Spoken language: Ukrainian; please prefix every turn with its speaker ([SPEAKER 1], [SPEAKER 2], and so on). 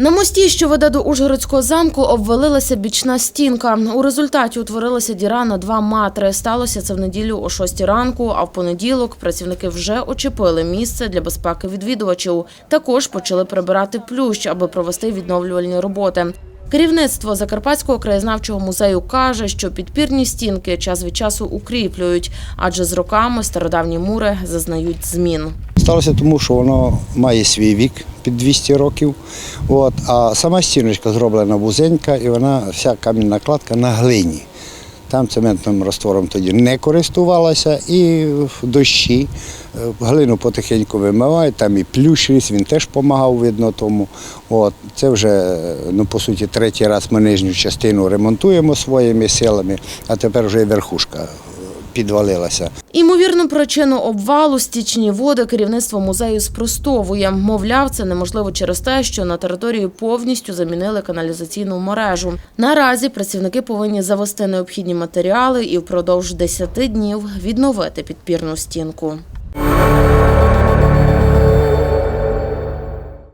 [SPEAKER 1] На мості, що веде до Ужгородського замку, обвалилася бічна стінка. У результаті утворилася діра на два матри. Сталося це в неділю о 6 ранку, а в понеділок працівники вже очепили місце для безпеки відвідувачів. Також почали прибирати плющ, аби провести відновлювальні роботи. Керівництво Закарпатського краєзнавчого музею каже, що підпірні стінки час від часу укріплюють, адже з роками стародавні мури зазнають змін.
[SPEAKER 2] Сталося тому, що воно має свій вік під 200 років. От, а сама стіночка зроблена вузенька і вона вся камінна кладка на глині. Там цементним раствором тоді не користувалася і в дощі е, глину потихеньку вимивають, там і плющ він теж допомагав, видно тому. От, це вже, е, ну, по суті, третій раз ми нижню частину ремонтуємо своїми силами, а тепер вже і верхушка підвалилася.
[SPEAKER 1] Імовірну причину обвалу стічні води керівництво музею спростовує. Мовляв, це неможливо через те, що на території повністю замінили каналізаційну мережу. Наразі працівники повинні завести необхідні матеріали і впродовж 10 днів відновити підпірну стінку.